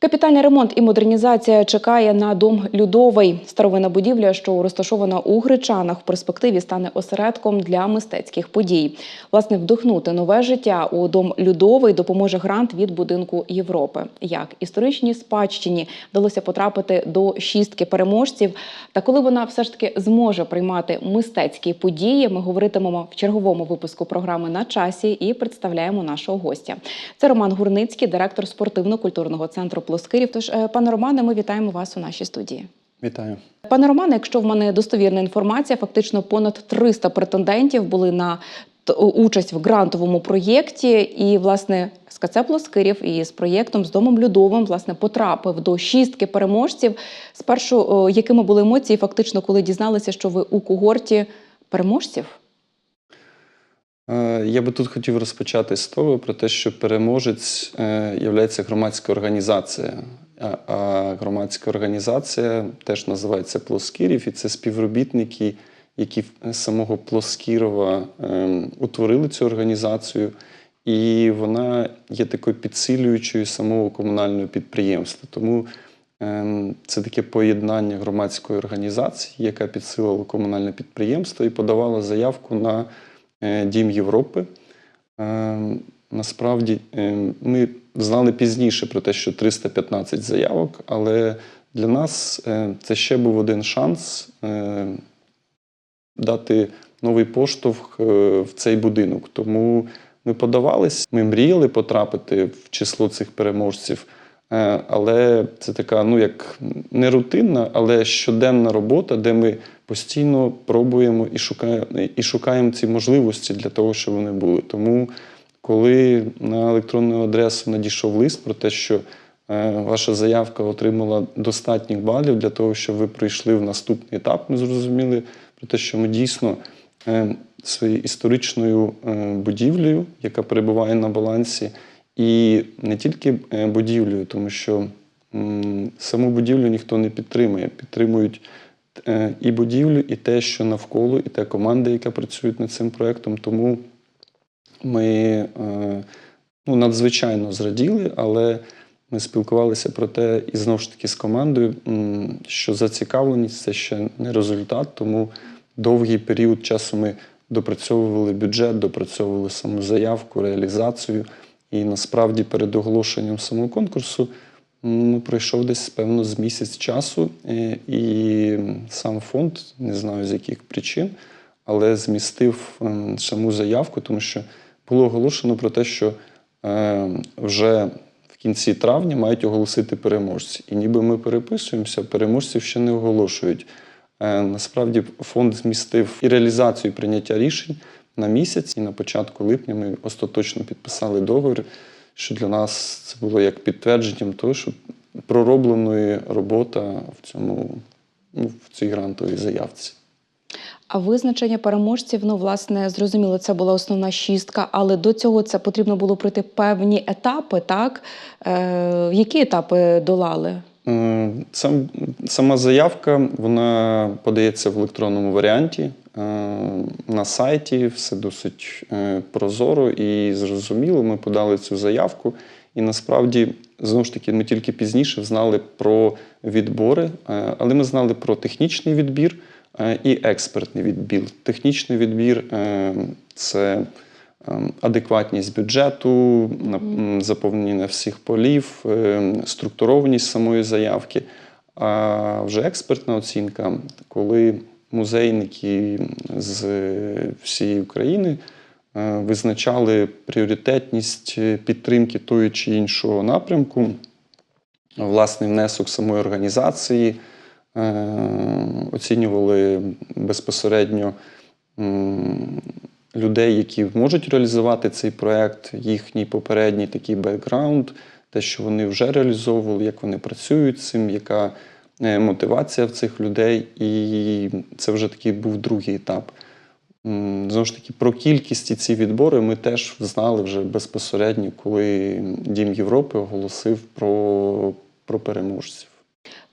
Капітальний ремонт і модернізація чекає на дом Людовий. Старовина будівля, що розташована у Гречанах, в перспективі стане осередком для мистецьких подій. Власне, вдохнути нове життя у дом Людовий допоможе грант від будинку Європи. Як історичній спадщині вдалося потрапити до шістки переможців, та коли вона все ж таки зможе приймати мистецькі події, ми говоритимемо в черговому випуску програми на часі і представляємо нашого гостя. Це Роман Гурницький, директор спортивно-культурного центру Плоскирів. Тож, е, пане Романе, ми вітаємо вас у нашій студії. Вітаю. Пане Романе, якщо в мене достовірна інформація, фактично понад 300 претендентів були на участь в грантовому проєкті, і власне СКЦ Плоскирів і з проєктом з домом Людовим власне потрапив до шістки переможців. Спершу якими були емоції, фактично, коли дізналися, що ви у когорті переможців? Е, Я би тут хотів розпочати з того про те, що переможець є громадська організація. А- громадська організація теж називається Плоскірів, і це співробітники, які з самого Плоскірова утворили цю організацію. І вона є такою підсилюючою самого комунального підприємства. Тому це таке поєднання громадської організації, яка підсилила комунальне підприємство і подавала заявку на е, Дім Європи. Ем, Насправді ем, ми знали пізніше про те, що 315 заявок, але для нас е, це ще був один шанс е, дати новий поштовх е, в цей будинок. Тому ми подавались, ми мріяли потрапити в число цих переможців. Е, Але це така, ну як не рутинна, але щоденна робота, де ми постійно пробуємо і шукаємо, і шукаємо ці можливості для того, щоб вони були. Тому, коли на електронну адресу надійшов лист про те, що е, ваша заявка отримала достатніх балів для того, щоб ви пройшли в наступний етап, ми зрозуміли про те, що ми дійсно е, своєю історичною е, будівлею, яка перебуває на балансі, і не тільки будівлею, тому що саму будівлю ніхто не підтримує. Підтримують і будівлю, і те, що навколо, і та команда, яка працює над цим проєктом. Тому ми е, ну, надзвичайно зраділи, але ми спілкувалися про те і знову ж таки з командою, що зацікавленість це ще не результат, тому довгий період часу ми допрацьовували бюджет, допрацьовували саму заявку, реалізацію. І насправді перед оголошенням самого конкурсу ну, пройшов десь певно з місяць часу, е, і сам фонд, не знаю з яких причин, але змістив е, саму заявку, тому що було оголошено про те, що е, вже в кінці травня мають оголосити переможці. І ніби ми переписуємося, переможців ще не оголошують. Е, Насправді фонд змістив і реалізацію прийняття рішень на місяць, і на початку липня ми остаточно підписали договір, що для нас це було як підтвердженням того, що проробленої робота в цьому ну, в цій грантовій заявці. А визначення переможців, ну власне, зрозуміло, це була основна шістка, але до цього це потрібно було пройти певні етапи, так? Е, які етапи долали? Е, Сам, сама заявка вона подається в електронному варіанті на сайті, все досить е, прозоро і зрозуміло. Ми подали цю заявку, і насправді знову ж таки ми тільки пізніше знали про відбори, е, але ми знали про технічний відбір е, і експертний відбір. Технічний відбір е, це адекватність бюджету, заповнення всіх полів, структурованість самої заявки. А вже експертна оцінка, коли музейники з всієї України е, визначали пріоритетність е, підтримки тої чи іншого напрямку, власний внесок самої організації, е, оцінювали безпосередньо людей, які можуть реалізувати цей проект, їхній попередній такий бекграунд, те, що вони вже реалізовували, як вони працюють з цим, яка е, мотивація в цих людей. І це вже такий був другий етап. Знову ж таки, про кількість і ці відбори ми теж знали вже безпосередньо, коли Дім Європи оголосив про, про переможців.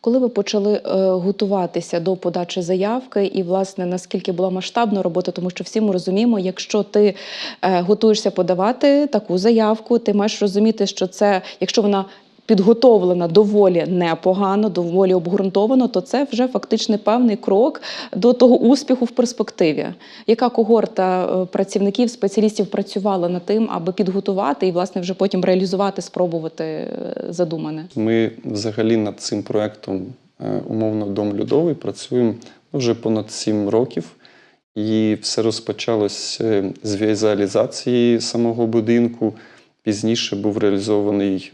Коли ви почали е, готуватися до подачі заявки, і власне наскільки була масштабна робота, тому що всі ми розуміємо, якщо ти е, готуєшся подавати таку заявку, ти маєш розуміти, що це, якщо вона підготовлена доволі непогано, доволі обґрунтовано, то це вже фактично певний крок до того успіху в перспективі. Яка когорта е, працівників, спеціалістів працювала над тим, аби підготувати і власне вже потім реалізувати, спробувати е, задумане? Ми взагалі над цим проектом е, умовно Дом Людовий працюємо вже понад сім років. І все розпочалось з візуалізації самого будинку. Пізніше був реалізований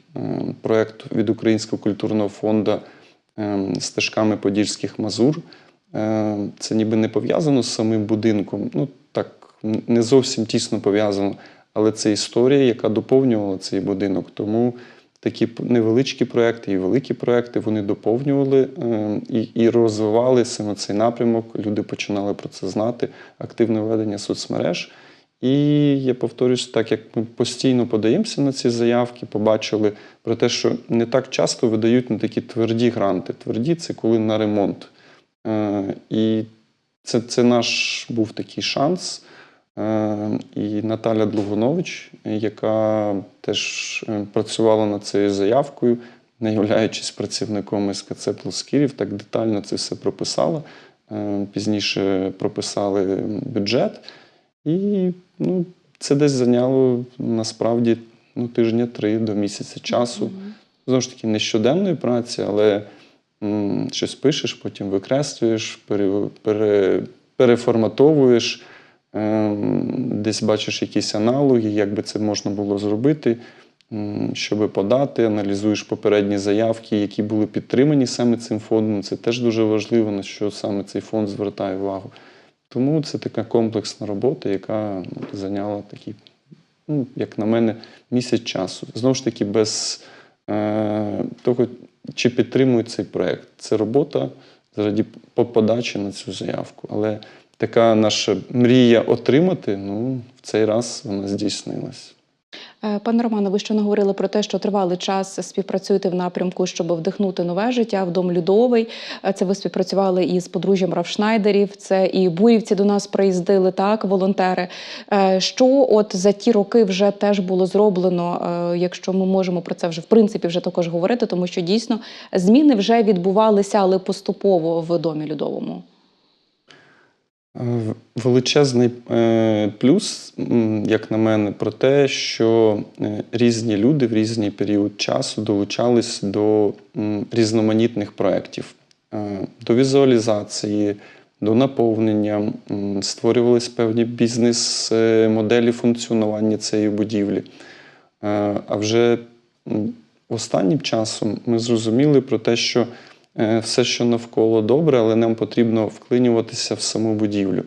проект від Українського культурного фонду е, стежками Подільських Мазур. Е, Це ніби не пов'язано з самим будинком. Ну так, не зовсім тісно пов'язано, але це історія, яка доповнювала цей будинок. Тому такі невеличкі проекти і великі проекти вони доповнювали е, і, і розвивали саме цей напрямок. Люди починали про це знати, активне ведення соцмереж. І я повторюсь, так як ми постійно подаємося на ці заявки, побачили про те, що не так часто видають на такі тверді гранти. Тверді це коли на ремонт. Е, І це, це наш був такий шанс. Е, І Наталя Длугунович, яка теж е, працювала над цією заявкою, не являючись працівником СКЦ Плоскірів, так детально це все прописала. Пізніше прописали бюджет. І ну, це десь зайняло насправді ну, тижня три до місяця часу. Знову ж таки, не щоденної праці, але м, щось пишеш, потім викреслюєш, пере, пере, переформатовуєш, ем, десь бачиш якісь аналоги, як би це можна було зробити, м, щоб подати, аналізуєш попередні заявки, які були підтримані саме цим фондом. Це теж дуже важливо, на що саме цей фонд звертає увагу. Тому це така комплексна робота, яка ну, зайняла такий, ну, як на мене, місяць часу. Знову ж таки, без е, того, чи підтримують цей проект. Це робота заради по- подачі на цю заявку. Але така наша мрія отримати, ну, в цей раз вона здійснилась. Е, Пане Романе, ви ще говорили про те, що тривалий час співпрацюєте в напрямку, щоб вдихнути нове життя в дом Людовий. Е, Це ви співпрацювали із подружжям Равшнайдерів. Це і буївці до нас приїздили, так, волонтери. Е, Що от за ті роки вже теж було зроблено, якщо ми можемо про це вже в принципі вже також говорити, тому що дійсно зміни вже відбувалися, але поступово в домі Людовому. Е, Величезний е, плюс, як на мене, про те, що е, різні люди в різний період часу долучались до різноманітних проєктів, до візуалізації, до наповнення, створювались певні бізнес-моделі функціонування цієї будівлі. А вже останнім часом ми зрозуміли про те, що все, що навколо добре, але нам потрібно вклинюватися в саму будівлю.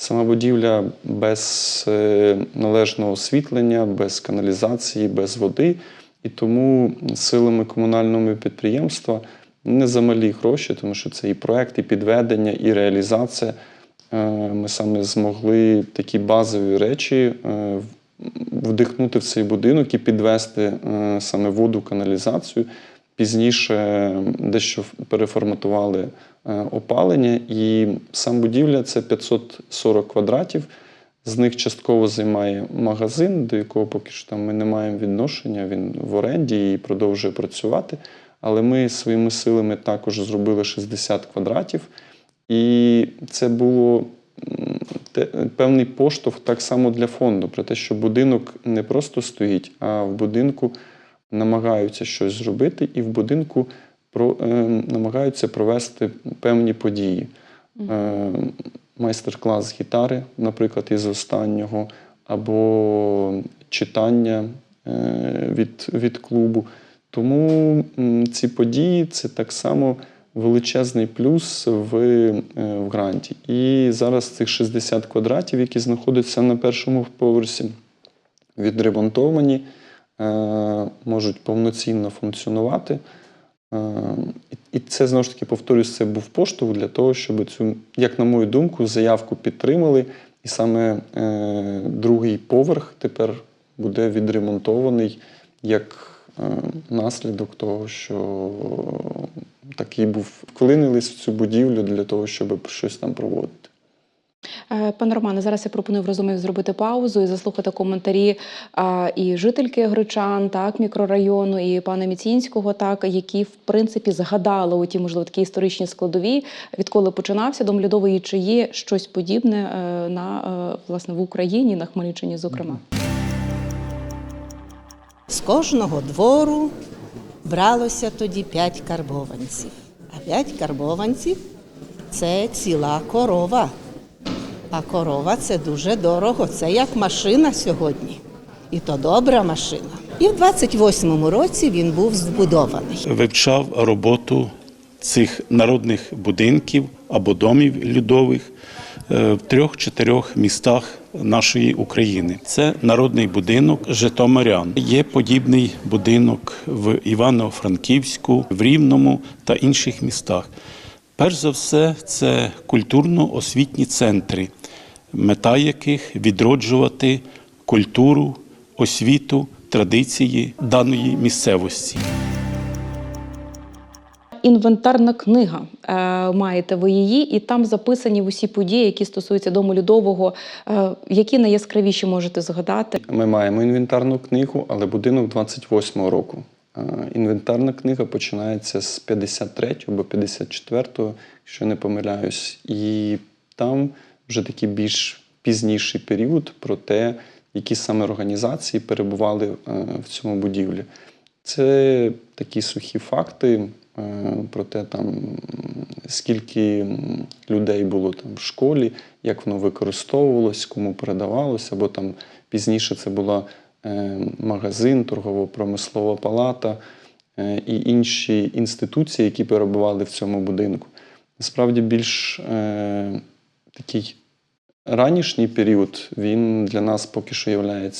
Сама будівля без е, належного освітлення, без каналізації, без води. І тому силами комунального підприємства не за малі гроші, тому що це і проект, і підведення, і реалізація. Е, Ми саме змогли такі базові речі е, вдихнути в цей будинок і підвести е, саме воду, каналізацію. Пізніше дещо переформатували е, опалення, і сам будівля це 540 квадратів. З них частково займає магазин, до якого поки що там ми не маємо відношення. Він в оренді і продовжує працювати. Але ми своїми силами також зробили 60 квадратів. І це було певний поштовх так само для фонду, про те, що будинок не просто стоїть, а в будинку намагаються щось зробити, і в будинку про, е, намагаються провести певні події. Е, майстер-клас гітари, наприклад, із останнього, або читання е, від, від клубу. Тому ці події це так само величезний плюс в, е, в гранті. І зараз цих 60 квадратів, які знаходяться на першому поверсі, відремонтовані, можуть повноцінно функціонувати. Е, і- це знову ж таки повторюсь, це був поштовх для того, щоб цю, як на мою думку, заявку підтримали. І саме е, другий поверх тепер буде відремонтований як е, наслідок того, що такий був вклинились в цю будівлю для того, щоб щось там проводити. Е, Пане Романе, зараз я пропоную в розумі зробити паузу і заслухати коментарі а, і жительки Гречан, так, мікрорайону, і пана Міцінського, так, які в принципі згадали у ті, можливо, такі історичні складові, відколи починався Дом Льодовий, чи є щось подібне е, на е, власне в Україні, на Хмельниччині, зокрема. З кожного двору бралося тоді п'ять карбованців. А п'ять карбованців це ціла корова. А корова це дуже дорого. Це як машина сьогодні. І то добра машина. І в 28-му році він був збудований. вивчав роботу цих народних будинків або домів людових е, в трьох-чотирьох містах нашої України. Це народний будинок Житомирян. Є подібний будинок в Івано-Франківську, в Рівному та інших містах. Перш за все, це культурно-освітні центри, мета яких відроджувати культуру, освіту, традиції даної місцевості. Інвентарна книга. Е, маєте ви її, і там записані усі події, які стосуються дому Льодового. Е, які найяскравіші можете згадати? Ми маємо інвентарну книгу, але будинок 28-го року. Е, Інвентарна книга починається з 53-го або 54-го, якщо не помиляюсь. І там вже такий більш пізніший період про те, які саме організації перебували е, в цьому будівлі. Це такі сухі факти е, про те, там, скільки людей було там в школі, як воно використовувалось, кому передавалося, або там пізніше це була е, магазин, торгово-промислова палата і інші інституції, які перебували в цьому будинку. Насправді більш е, такий ранішній період він для нас поки що є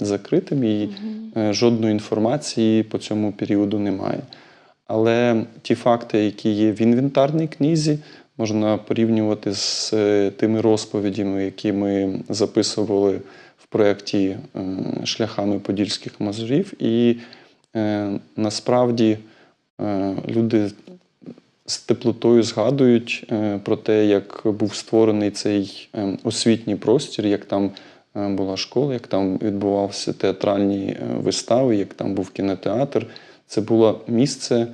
закритим і е, жодної інформації по цьому періоду немає. Але ті факти, які є в інвентарній книзі, можна порівнювати з е, тими розповідями, які ми записували в проєкті е, шляхами подільських мазурів. І е, насправді е, люди з теплотою згадують е, про те, як був створений цей е, освітній простір, як там е, була школа, як там відбувалися театральні е, вистави, як там був кінотеатр. Це було місце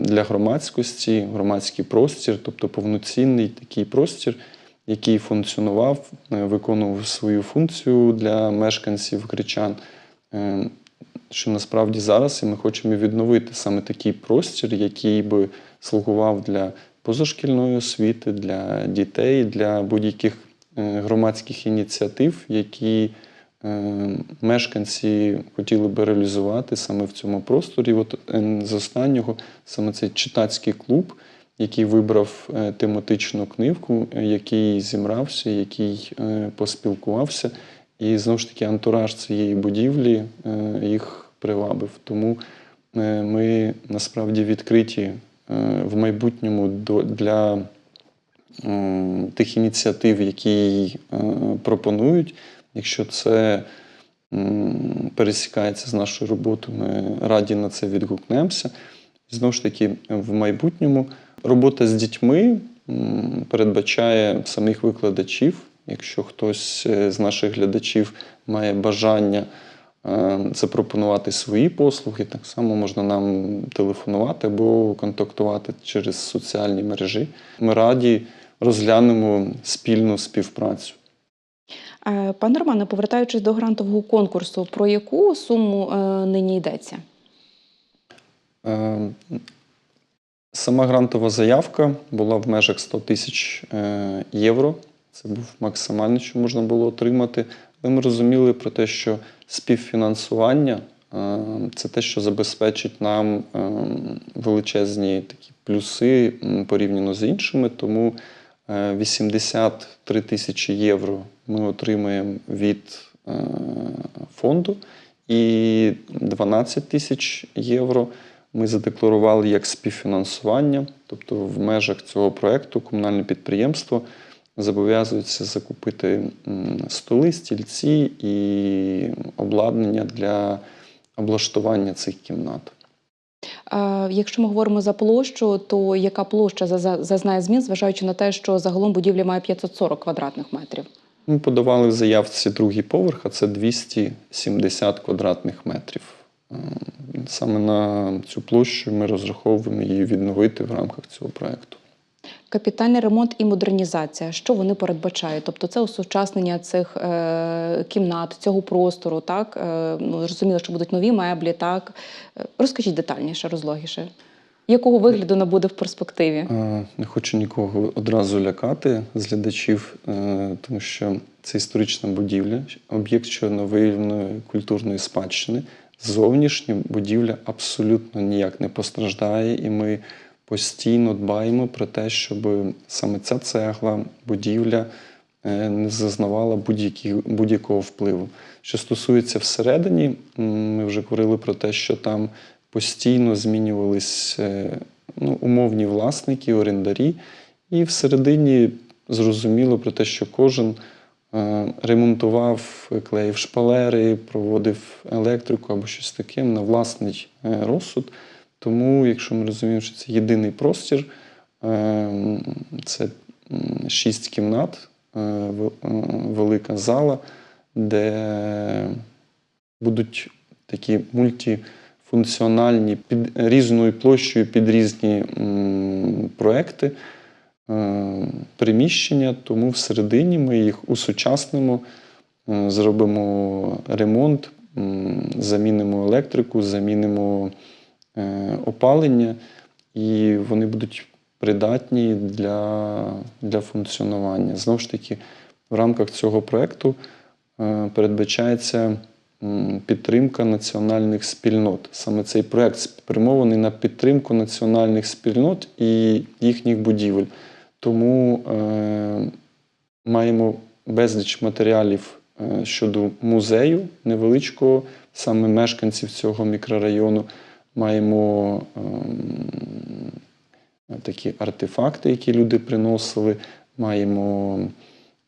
для громадськості, громадський простір, тобто повноцінний такий простір, який функціонував, виконував свою функцію для мешканців Гречан. Е, що насправді зараз і ми хочемо відновити саме такий простір, який би слугував для позашкільної освіти, для дітей, для будь-яких е, громадських ініціатив, які е, мешканці хотіли би реалізувати саме в цьому просторі. От е, з останнього саме цей читацький клуб, який вибрав тематичну книгу, е, який зібрався, який поспілкувався. І знову ж таки антураж цієї будівлі їх привабив. Тому ми насправді відкриті в майбутньому для тих ініціатив, які е, пропонують. Якщо це пересікається з нашою роботою, ми раді на це відгукнемося. Знову ж таки, в майбутньому робота з дітьми передбачає самих викладачів. Якщо хтось е, з наших глядачів має бажання е, запропонувати свої послуги, так само можна нам телефонувати або контактувати через соціальні мережі. Ми раді розглянемо спільну співпрацю. Е, Пане Романе, повертаючись до грантового конкурсу, про яку суму е, нині йдеться? Е, Сама грантова заявка була в межах 100 тисяч е, євро. Це був максимально, що можна було отримати. Але ми розуміли про те, що співфінансування е, це те, що забезпечить нам е, величезні такі плюси порівняно з іншими. Тому е, 83 тисячі євро ми отримаємо від е, фонду, і 12 тисяч євро ми задекларували як співфінансування, тобто в межах цього проекту комунальне підприємство зобов'язується закупити столи, стільці і обладнання для облаштування цих кімнат. Якщо ми говоримо за площу, то яка площа за- за- зазнає змін, зважаючи на те, що загалом будівля має 540 квадратних метрів? Ми подавали в заявці другий поверх, а це 270 квадратних метрів. Е, Саме на цю площу ми розраховуємо її відновити в рамках цього проєкту. Капітальний ремонт і модернізація. Що вони передбачають? Тобто це осучаснення цих е, кімнат, цього простору, так? Е, ну, зрозуміло, що будуть нові меблі, так? Е, Розкажіть детальніше, розлогіше. Якого вигляду вона буде в перспективі? Е, Не хочу нікого одразу лякати з глядачів, е, тому що це історична будівля, об'єкт чорновильної культурної спадщини. Зовнішня будівля абсолютно ніяк не постраждає, і ми постійно дбаємо про те, щоб саме ця цегла, будівля е, не зазнавала будь-якого впливу. Що стосується всередині, ми вже говорили про те, що там постійно змінювались е, ну, умовні власники, орендарі, і всередині зрозуміло про те, що кожен е, ремонтував, клеїв шпалери, проводив електрику або щось таке на власний розсуд. Тому, якщо ми розуміємо, що це єдиний простір, е, це шість кімнат, е, е, велика зала, де будуть такі мультифункціональні під різною площею під різні проекти, е, приміщення, тому всередині ми їх усучаснимо, зробимо ремонт, замінимо електрику, замінимо опалення, і вони будуть придатні для, для функціонування. Знову ж таки, в рамках цього проекту е, передбачається підтримка національних спільнот. Саме цей проект спрямований на підтримку національних спільнот і їхніх будівель. Тому е, маємо безліч матеріалів е, щодо музею невеличкого, саме мешканців цього мікрорайону. Маємо ем, такі артефакти, які люди приносили. Маємо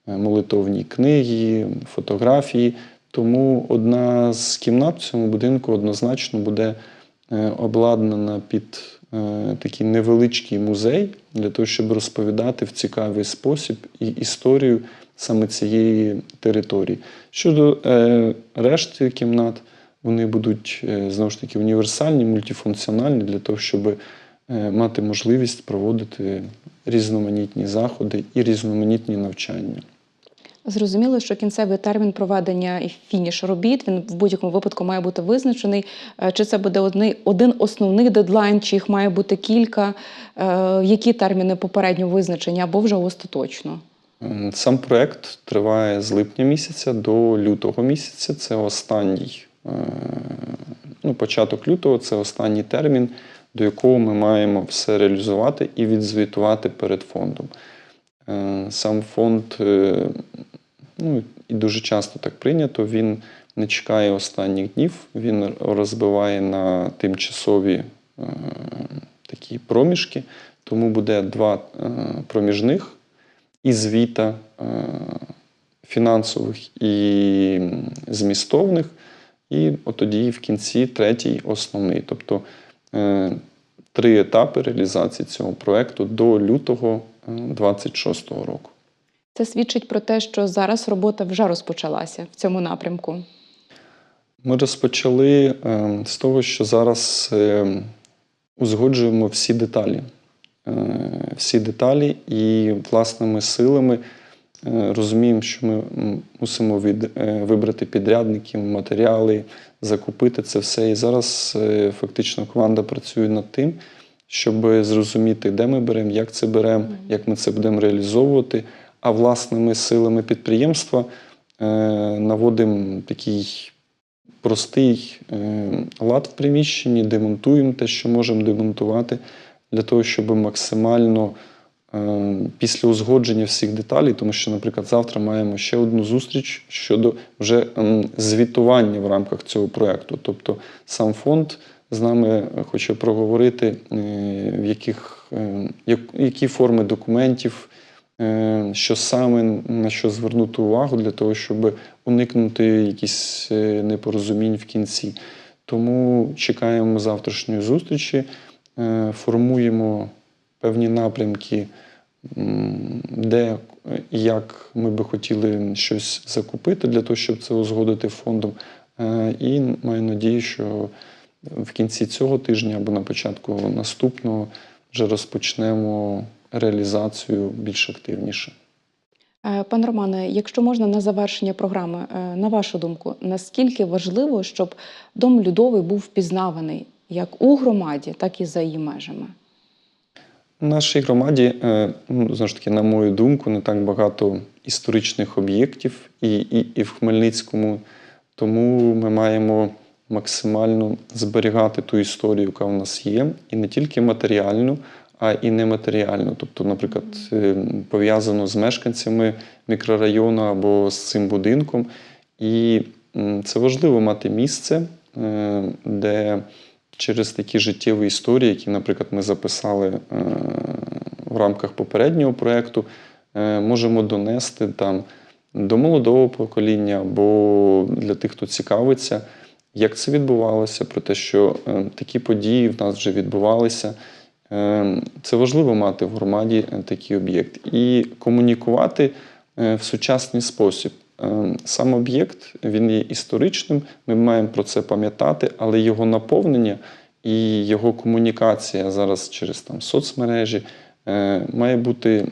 е, молитовні книги, фотографії. Тому одна з кімнат в цьому будинку однозначно буде е, обладнана під е, такий невеличкий музей для того, щоб розповідати в цікавий спосіб і історію саме цієї території. Щодо решти кімнат, вони будуть е, знову ж таки універсальні, мультифункціональні для того, щоб е, мати можливість проводити різноманітні заходи і різноманітні навчання. Зрозуміло, що кінцевий термін проведення і фініш робіт він в будь-якому випадку має бути визначений. Е, Чи це буде одни- один основний дедлайн, чи їх має бути кілька? Які терміни попередньо визначені або вже остаточно? Ем, Сам проект триває з липня місяця до лютого місяця. Це останній, ну, початок лютого це останній термін, до якого ми маємо все реалізувати і відзвітувати перед фондом. Е, Сам фонд, е, ну і дуже часто так прийнято, він не чекає останніх днів, він розбиває на тимчасові е, такі проміжки, тому буде два проміжних і звіта фінансових і змістовних, і от тоді в кінці третій основний. Тобто е, три етапи реалізації цього проекту до лютого 2026 року. Це свідчить про те, що зараз робота вже розпочалася в цьому напрямку. Ми розпочали е, з того, що зараз е, узгоджуємо всі деталі. Е, Всі деталі і власними силами е, розуміємо, що ми мусимо від, е, вибрати підрядників, матеріали, закупити це все. І зараз е, фактично команда працює над тим, щоб зрозуміти, де ми беремо, як це беремо, як ми це будемо реалізовувати. А власними силами підприємства е, наводимо такий простий е, лад в приміщенні, демонтуємо те, що можемо демонтувати, для того, щоб максимально е, після узгодження всіх деталей, тому що, наприклад, завтра маємо ще одну зустріч щодо вже звітування в рамках цього проєкту. Тобто сам фонд з нами хоче проговорити, е, в яких, е, які форми документів. Е, що саме на що звернути увагу для того, щоб уникнути якісь е, непорозумінь в кінці. Тому чекаємо завтрашньої зустрічі, е, формуємо певні напрямки, де як ми би хотіли щось закупити для того, щоб це узгодити фондом. Е, І маю надію, що в кінці цього тижня або на початку наступного вже розпочнемо реалізацію більш активніше. Е, Пане Романе, якщо можна на завершення програми, е, на вашу думку, наскільки важливо, щоб дом Людовий був впізнаваний як у громаді, так і за її межами? В нашій громаді, е, ну, знову ж таки, на мою думку, не так багато історичних об'єктів і, і, і в Хмельницькому, тому ми маємо максимально зберігати ту історію, яка у нас є, і не тільки матеріальну, а і нематеріальну. Тобто, наприклад, е, пов'язано з мешканцями мікрорайону або з цим будинком. І це важливо мати місце, е, де через такі життєві історії, які, наприклад, ми записали е, в рамках попереднього проєкту, е, можемо донести там до молодого покоління або для тих, хто цікавиться, як це відбувалося, про те, що е, такі події в нас вже відбувалися. Це важливо мати в громаді такий об'єкт і комунікувати в сучасний спосіб. Е, Сам об'єкт він є історичним, ми маємо про це пам'ятати, але його наповнення і його комунікація зараз через там соцмережі е, має бути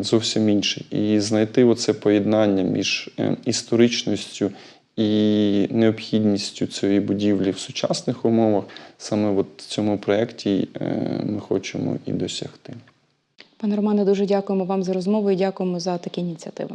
зовсім інше. І знайти оце поєднання між е, історичністю і необхідністю цієї будівлі в сучасних умовах, саме в цьому проєкті ми хочемо і досягти. Пане Романе, дуже дякуємо вам за розмову і дякуємо за такі ініціативи.